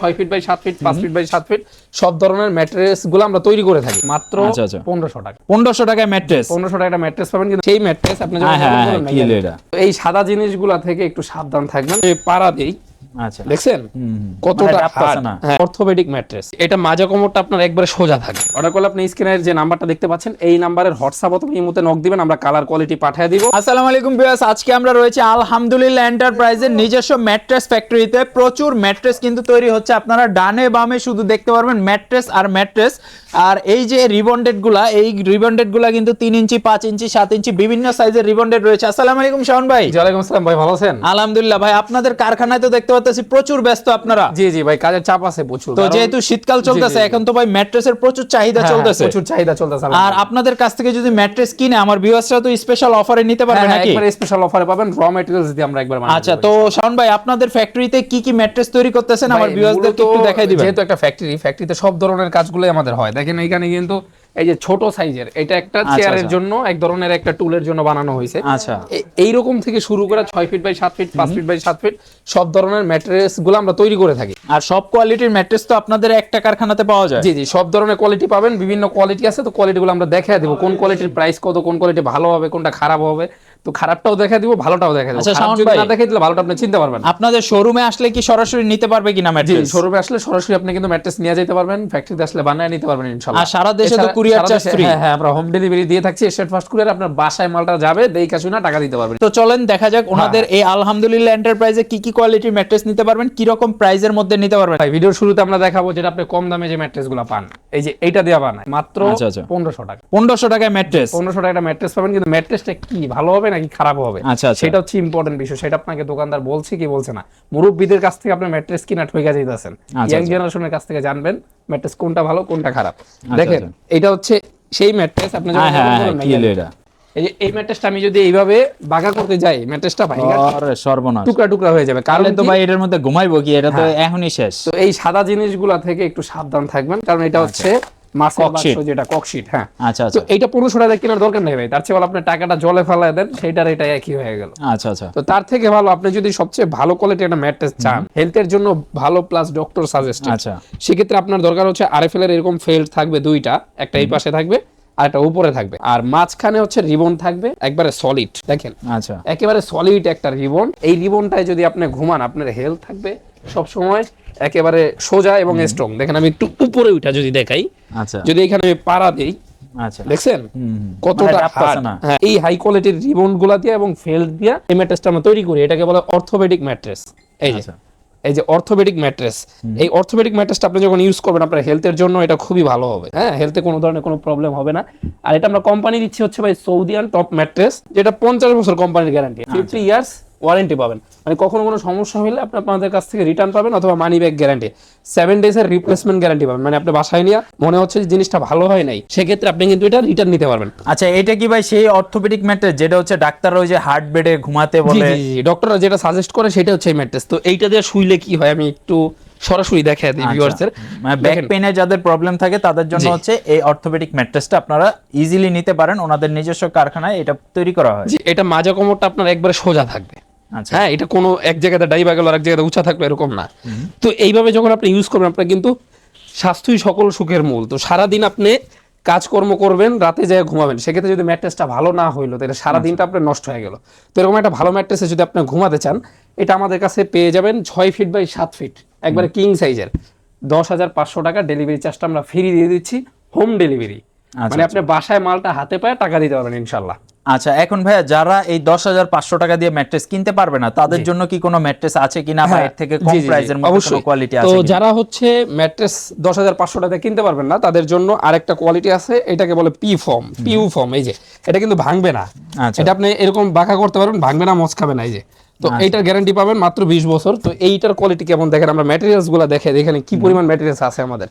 ছয় feet by সাত feet পাঁচ ফিট বাই সাত ফিট সব ধরনের ম্যাট্রেসগুলো আমরা তৈরি করে থাকি। মাত্র আচ্ছা, আচ্ছা। পনেরোশো টাকা। পনেরোশো টাকায় ম্যাট্রেস পনেরোশো টাকা একটা ম্যাট্রেস পাবেন কিন্তু সেই ম্যাট্রেস আপনি হ্যাঁ, হ্যাঁ, হ্যাঁ? এই সাদা জিনিসগুলা থেকে একটু সাবধান থাকবেন। পাড়া দিই দেখছেন? কতটা মানে ডাবতাছে অর্থোপেডিক ম্যাট্রেস এটা মাজা কোমরটা আপনার একবারে সোজা থাকে। অর্ডার করলে আপনি স্ক্রিনের যে নাম্বারটা দেখতে পাচ্ছেন এই নাম্বারের হোয়াটসঅ্যাপ অথবা ইমোতে নক দিবেন আমরা কালার কোয়ালিটি পাঠিয়ে দিব। আসসালামু আলাইকুম ভিউয়ার্স আজকে আমরা রয়েছে আলহামদুলিল্লাহ এন্টারপ্রাইজের নিজস্ব ম্যাট্রেস ফ্যাক্টরিতে প্রচুর ম্যাট্রেস কিন্তু তৈরি হচ্ছে আপনারা ডানে বামে শুধু দেখতে পারবেন ম্যাট্রেস আর ম্যাট্রেস আর এই যে রিবন্ডেডগুলা এই রিবন্ডেডগুলা কিন্তু তিন ইঞ্চি পাঁচ ইঞ্চি সাত ইঞ্চি বিভিন্ন সাইজের রিবন্ডেড রয়েছে। আসসালামু আলাইকুম শাওন ভাই। ওয়ালাইকুম আসসালাম ভাই ভালো আছেন? আলহামদুলিল্লাহ ভাই আপনাদের কারখানায় তো দেখতে পাচ্ছি প্রচুর ব্যস্ত আপনারা। জি জি ভাই কাজের চাপ আছে প্রচুর। তো যেহেতু শীতকাল চলতেছে। এখন তো ভাই ম্যাট্রেসের প্রচুর চাহিদা হ্যাঁ, চলতেছে। প্রচুর চাহিদা চলতেছে আর আপনাদের কাছ থেকে যদি ম্যাট্রেস কিনে আমার ভিউয়ার্সরা তো স্পেশাল অফারে নিতে পারবে নাকি? একবার স্পেশাল অফারে পাবেন র ম্যাটেরিয়ালস দিয়ে আমরা একবার আচ্ছা তো শাওন ভাই আপনাদের ফ্যাক্টরিতে কি কি ম্যাট্রেস তৈরি করতেছেন? আমার ভাই, ভিউয়ার্সদেরকে একটু দেখাই দিবেন। যেহেতু একটা ফ্যাক্টরি ফ্যাক্টরিতে সব ধরনের কাজগুলোই আমাদের হয়। দেখেন এখানে কিন্তু এই যে ছোট সাইজের এটা একটা চেয়ারের আচ্ছা। জন্য এক ধরনের একটা টুলের জন্য বানানো হয়েছে। আচ্ছা। এই এইরকম থেকে শুরু করে ছয় ফিট বাই সাত ফিট পাঁচ ফিট বাই সাত ফিট সব ধরনের ম্যাট্রেসগুলো আমরা তৈরি করে থাকি। আর সব কোয়ালিটির ম্যাট্রেস তো আপনাদের একটা কারখানাতে পাওয়া যায়। জি জি সব ধরনের কোয়ালিটি পাবেন বিভিন্ন কোয়ালিটি আছে তো কোয়ালিটি গুলো আমরা দেখায় দেবো কোন কোয়ালিটির প্রাইস কত কোন কোয়ালিটি ভালো হবে কোনটা খারাপ হবে। তো খারাপটাও দেখা দিব ভালোটাও দেখা দিব আচ্ছা, যদি ভাই। না দেখাই দিলে ভালোটা আপনি চিনতে পারবেন না। আপনাদের শোরুমে আসলে কি সরাসরি নিতে পারবে কিনা ম্যাট্রেস শোরুমে আসলে সরাসরি আপনি কিন্তু ম্যাট্রেস নিয়ে যেতে পারবেন ফ্যাক্টরিতে আসলে বানায় নিতে পারবেন ইনশাআল্লাহ আর সারা দেশে তো charge দেশে- free। হ্যাঁ হ্যাঁ আমরা হোম ডেলিভারি দিয়ে থাকছি স্টেট ফার্স্ট কুরিয়ার আপনার বাসায় মালটা যাবে দেখা শুনে টাকা দিতে পারবেন তো চলেন দেখা যাক ওনাদের এই আলহামদুলিল্লাহ এন্টারপ্রাইজে কি কি কোয়ালিটির ম্যাট্রেস নিতে পারবেন কি রকম প্রাইজের মধ্যে নিতে পারবেন ভাই ভিডিওর শুরুতে আমরা দেখাবো যেটা আপনি কম দামে যে ম্যাট্রেসগুলো পান এই যে এইটা দেওয়া বানায় মাত্র আচ্ছা, আচ্ছা। পনেরোশো টাকা পনেরোশো টাকায় ম্যাট্রেস পনেরোশো টাকা ম্যাট্রেস পাবেন কিন্তু ম্যাট্রেসটা কি ভালো হবে নাকি খারাপ হবে আচ্ছা, আচ্ছা। সেটা হচ্ছে ইম্পর্টেন্ট বিষয় সেটা আপনাকে দোকানদার বলছে কি বলছে না মুরব্বীদের কাছ থেকে আপনি ম্যাট্রেস কিনা ঠইকা যাইতেছেন আচ্ছা, ইয়াং। জেনারেশনের কাছ থেকে জানবেন ম্যাট্রেস কোনটা ভালো কোনটা খারাপ দেখেন। এটা হচ্ছে সেই ম্যাট্রেস আপনি এই ম্যাট্রেসটা আমি যদি এইভাবে বাঁকা করতে যাই ম্যাট্রেসটা ভাঙা আরে সর্বনাশ। টুকরা টুকরা হয়ে যাবে। কারণ তো ভাই এটার মধ্যে ঘুমাইবো কি? এটা তো হ্যাঁ। এখনই শেষ। তো এই সাদা জিনিসগুলা থেকে একটু সাবধান থাকবেন কারণ এটা হচ্ছে। যেটা ককশিট হ্যাঁ। আচ্ছা তো আচ্ছা। পনেরোশো টাকা কেনার দরকার নেই ভাই। তার চেয়ে ভালো আপনি টাকাটা জলে ফেলায় দেন সেইটার এটা একই হয়ে গেল। আচ্ছা আচ্ছা। তো তার থেকে ভালো আপনি যদি সবচেয়ে ভালো কোয়ালিটি একটা ম্যাট্রেস চান হেলথের জন্য ভালো প্লাস ডক্টর সাজেস্ট আচ্ছা। সেক্ষেত্রে আপনার দরকার হচ্ছে আরএফএল এর এরকম ফেল্ড থাকবে দুইটা একটা এই পাশে থাকবে আর একটা উপরে থাকবে। আর মাঝখানে হচ্ছে রিবন থাকবে একবারে সলিড দেখেন। আচ্ছা। একেবারে সলিড একটা রিবন। এই রিবনটায় যদি আপনি ঘুমান আপনার হেলথ থাকবে সব সময় একেবারে সোজা এবং স্ট্রং দেখেন আমি একটু উপরে উঠা যদি দেখাই আচ্ছা। যদি এখানে আমি পাড়া দেই আচ্ছা। দেখছেন। কতটা মানে। না। হ্যাঁ, এই হাই কোয়ালিটির রিবনগুলা দিয়ে এবং ফেল্ড দিয়ে এই ম্যাট্রেসটা আমরা তৈরি করি। এটাকে বলে অর্থোপেডিক ম্যাট্রেস এই যে। আচ্ছা। এই যে অর্থোপেডিক ম্যাট্রেস এই অর্থোপেডিক ম্যাট্রেসটা আপনি যখন ইউজ করবেন আপনার হেলথের জন্য এটা খুবই ভালো হবে। হ্যাঁ হেলথে কোনো ধরনের কোনো প্রবলেম হবে না। আর এটা আমরা কোম্পানি দিচ্ছি হচ্ছে ভাই সৌদিয়ান টপ ম্যাট্রেস যেটা পঞ্চাশ বছর কোম্পানির গ্যারান্টি ফিফটি ইয়ার্স ওয়ারেন্টি পাবেন। মানে কখনো কোনো সমস্যা হলে আপনি আপনাদের কাছ থেকে রিটার্ন পাবেন অথবা money back guarantee seven days এর রিপ্লেসমেন্ট গ্যারান্টি পাবেন। মানে আপনি বাসায় নিয়ে মনে হচ্ছে যে জিনিসটা ভালো হয় নাই সেক্ষেত্রে আপনি কিন্তু এটা রিটার্ন নিতে পারবেন। আচ্ছা এটা কি ভাই সেই অর্থোপেডিক ম্যাট্রেস যেটা হচ্ছে ডাক্তাররা ওই যে হার্ট বেডে ঘুমাতে বলে? ডক্টররা যেটা সাজেস্ট করে সেটা হচ্ছে এই ম্যাট্রেস। তো এইটা দিয়ে শুইলে কি হয়? আমি একটু সরাসরি দেখাই দিই ভিউয়ার্সদের মানে ব্যাক পেইনে যাদের প্রবলেম থাকে তাদের জন্য হচ্ছে এই অর্থোপেডিক ম্যাট্রেসটা আপনারা ইজিলি নিতে পারেন। ওনাদের নিজস্ব কারখানায় এটা তৈরি করা হয়। জি এটা মাজা কোমরটা আপনার একবারে সোজা থাকবে। হ্যাঁ এটা কোনো এক জায়গাতে ডাইবা গেল আর এক জায়গাতে উঁচা থাকল এরকম না। তো এইভাবে যখন আপনি ইউজ করবেন আপনার কিন্তু স্বাস্থ্যই সকল সুখের মূল। তো সারাদিন আপনি কাজকর্ম করবেন রাতে যায় ঘুমাবেন। সেক্ষেত্রে যদি ম্যাট্রেসটা ভালো না হইল তাহলে সারা দিনটা আপনার নষ্ট হয়ে গেল। তো এরকম একটা ভালো ম্যাট্রেসে যদি আপনি ঘুমাতে চান এটা আমাদের কাছে পেয়ে যাবেন ছয় ফিট বাই সাত ফিট একবারে কিং সাইজের দশ হাজার পাঁচশো টাকা ডেলিভারি চার্জটা আমরা ফ্রি দিয়ে দিচ্ছি হোম ডেলিভারি আচ্ছা, মানে আপনি বাসায় মালটা হাতে পায়ে টাকা দিতে পারবেন ইনশাল্লাহ। আচ্ছা এখন ভাইয়া যারা এই দশ হাজার পাঁচশো টাকা দিয়ে ম্যাট্রেস কিনতে পারবে না তাদের জন্য কি কোনো ম্যাট্রেস আছে কিনা বা এর থেকে কম হ্যাঁ, প্রাইসের মধ্যে কোনো কোয়ালিটি তো আছে কিনা? যারা হচ্ছে ম্যাট্রেস দশ হাজার পাঁচশো টাকা কিনতে পারবেন না তাদের জন্য আরেকটা কোয়ালিটি আছে এটাকে বলে পি ফর্ম পিউ ফর্ম এই যে। এটা কিন্তু ভাঙবে না। আচ্ছা। এটা আপনি এরকম বাঁকা করতে পারবেন ভাঙবে না মচ খাবে না এই যে। তো আচ্ছা। এইটার গ্যারান্টি পাবেন মাত্র বিশ বছর। তো এইটার কোয়ালিটি কেমন দেখেন? আমরা ম্যাটেরিয়ালসগুলো দেখে এখানে কি পরিমাণ ম্যাটেরিয়ালস আছে আমাদের।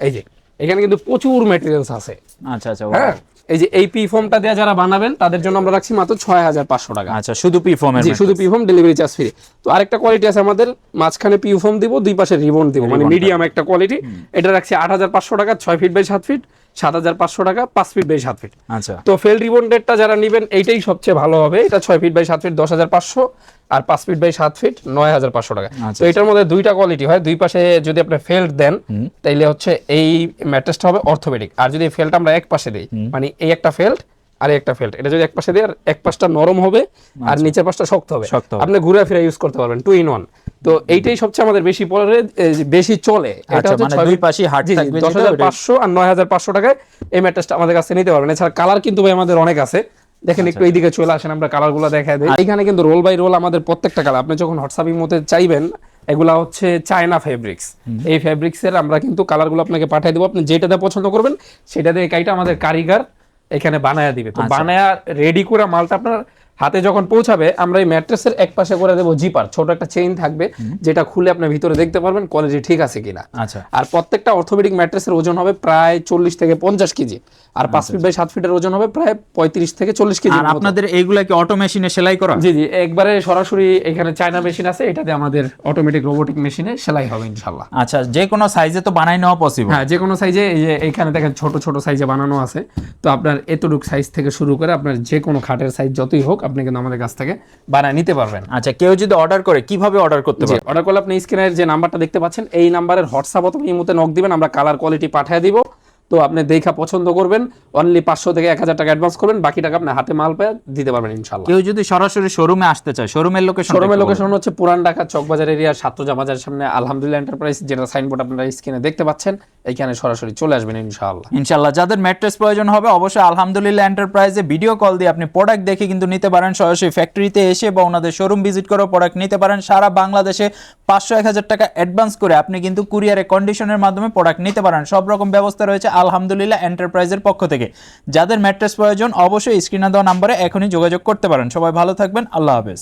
এই যে এখানে কিন্তু প্রচুর ম্যাটেরিয়ালস আছে। আচ্ছা আচ্ছা হ্যাঁ? এই যে এই পি ফর্মটা দিয়ে যারা বানাবেন তাদের জন্য আমরা রাখছি মাত্র ছয় হাজার পাঁচশো টাকা। আচ্ছা শুধু পি ফর্মের শুধু P form delivery charge free তো আরেকটা কোয়ালিটি আছে আমাদের মাঝখানে পি ফর্ম দিব দুই পাশে রিবন দিব মানে মিডিয়াম একটা কোয়ালিটি এটা রাখছি আট হাজার পাঁচশো টাকা ছয় ফিট বাই সাত ফিট সাত হাজার পাঁচশো টাকা পাঁচ ফিট বাই সাত ফিট আচ্ছা। তো ফেল রিবন্ডেডটা যারা নেবেন এইটাই সবচেয়ে ভালো হবে। এটা ছয় ফিট বাই সাত ফিট দশ হাজার পাঁচশো আর পাঁচ ফিট বাই সাত ফিট নয় হাজার পাঁচশো টাকা। আচ্ছা, তো এটার মধ্যে দুইটা কোয়ালিটি হয়। দুই পাশে যদি আপনি ফেল্ট দেন তাইলে হচ্ছে এই ম্যাট্রেসটা হবে অর্থোপেডিক আর যদি ফেল্ট আমরা এক পাশে দিই মানে এই একটা ফেল্ট আর একটা ফেল্ট এটা যদি এক পাশে দিই আর এক পাশটা নরম হবে আর নিচের পাশটা শক্ত হবে। আচ্ছা। শক্ত হবে। আপনি ঘুরে ফিরে ইউজ করতে পারবেন টু ইন ওয়ান তো এইটাই সবচেয়ে আমাদের বেশি পরে বেশি চলে। আচ্ছা, মানে দুই পাশেই হার্ড থাকবে দশ যেটা, হাজার ওটা- পাঁচশো আর নয় হাজার পাঁচশো টাকায় এই ম্যাট্রেসটা আমাদের কাছে নিতে পারবেন। এছাড়া কালার কিন্তু ভাই আমাদের অনেক আছে। দেখেন আচ্ছা, একটু এইদিকে চলে আসেন আমরা কালারগুলো দেখাই দিই। এখানে কিন্তু রোল বাই রোল আমাদের প্রত্যেকটা কালার আপনি যখন হোয়াটসঅ্যাপিং মধ্যে চাইবেন এগুলা হচ্ছে চায়না ফেব্রিক্স এই ফেব্রিক্স এর আমরা কিন্তু কালারগুলো আপনাকে পাঠিয়ে দেবো। আপনি যেটাতে পছন্দ করবেন সেটা দিয়ে কাইটা আমাদের কারিগর এখানে বানায়া দিবে। আচ্ছা। তো বানায়া রেডি করে মালটা আপনার হাতে যখন পৌঁছাবে আমরা এই ম্যাট্রেসের এক পাশে করে দেবো জিপার। ছোট একটা চেইন থাকবে যেটা খুলে আপনি ভিতরে দেখতে পারবেন কোয়ালিটি ঠিক আছে কিনা। আচ্ছা। আর প্রত্যেকটা অর্থোপেডিক ম্যাট্রেসের ওজন হবে প্রায় চল্লিশ থেকে পঞ্চাশ কেজি। আর পাঁচ ফিট বাই সাত ফিটের ওজন হবে প্রায় পঁয়ত্রিশ থেকে চল্লিশ কেজি আর আপনাদের এইগুলা কি অটো মেশিনে সেলাই করা? জি জি। একবারে সরাসরি এখানে চায়না মেশিন আছে এটাতে আমাদের অটোমেটিক রোবোটিক মেশিনে সেলাই হবে ইনশাল্লাহ আচ্ছা যে কোনো সাইজে তো বানাই নেওয়া পসিবল হ্যাঁ যে কোনো সাইজে এই যে এখানে দেখেন ছোট ছোট সাইজে বানানো আছে। তো আপনার এতটুক সাইজ থেকে শুরু করে আপনার যে কোনো খাটের সাইজ যতই হোক আপনি কিন্তু আমাদের কাছ থেকে বানায় নিতে পারবেন। আচ্ছা কেউ যদি অর্ডার করে কীভাবে অর্ডার করতে পারে অর্ডার করলে আপনি স্ক্রিনের যে নাম্বারটা দেখতে পাচ্ছেন এই নাম্বারের হোয়াটসঅ্যাপ অথবা ইমোতে নক দিবেন আমরা কালার কোয়ালিটি পাঠিয়ে দিব। তো আপনি দেখা পছন্দ করবেন অনলি পাঁচশো থেকে এক হাজার টাকা অ্যাডভান্স করবেন বাকি টাকা আপনি হাতে মাল পেয়ে দিতে পারবেন ইনশাল্লাহ কেউ যদি সরাসরি শোরুমে আসতে চায় শোরুমের লোকেশন শোরুমের লোকেশন হচ্ছে পুরান ঢাকা চকবাজার এরিয়া সাতজা বাজারের সামনে আলহামদুলিল্লাহ এন্টারপ্রাইজ যেটা সাইনবোর্ড আপনারা স্ক্রিনে দেখতে পাচ্ছেন। এইখানে সরাসরি চলে আসবেন ইনশাআল্লাহ। ইনশাল্লাহ যাদের ম্যাট্রেস প্রয়োজন হবে, অবশ্যই আলহামদুলিল্লাহ এন্টারপ্রাইজে ভিডিও কল দিয়ে আপনি প্রোডাক্ট দেখে কিন্তু নিতে পারেন। সরাসরি ফ্যাক্টরিতে এসে বা ওনাদের শোরুম ভিজিট করে প্রোডাক্ট নিতে পারেন। সারা বাংলাদেশে পাঁচশো এক হাজার টাকা অ্যাডভান্স করে আপনি কিন্তু কুরিয়ারে কন্ডিশনের মাধ্যমে প্রোডাক্ট নিতে পারেন। সব রকম ব্যবস্থা রয়েছে আলহামদুলিল্লাহ এন্টারপ্রাইজের পক্ষ থেকে। যাদের ম্যাট্রেস প্রয়োজন, অবশ্যই স্ক্রিনে দেওয়া নাম্বারে এখনই যোগাযোগ করতে পারেন। সবাই ভালো থাকবেন, আল্লাহ হাফেজ।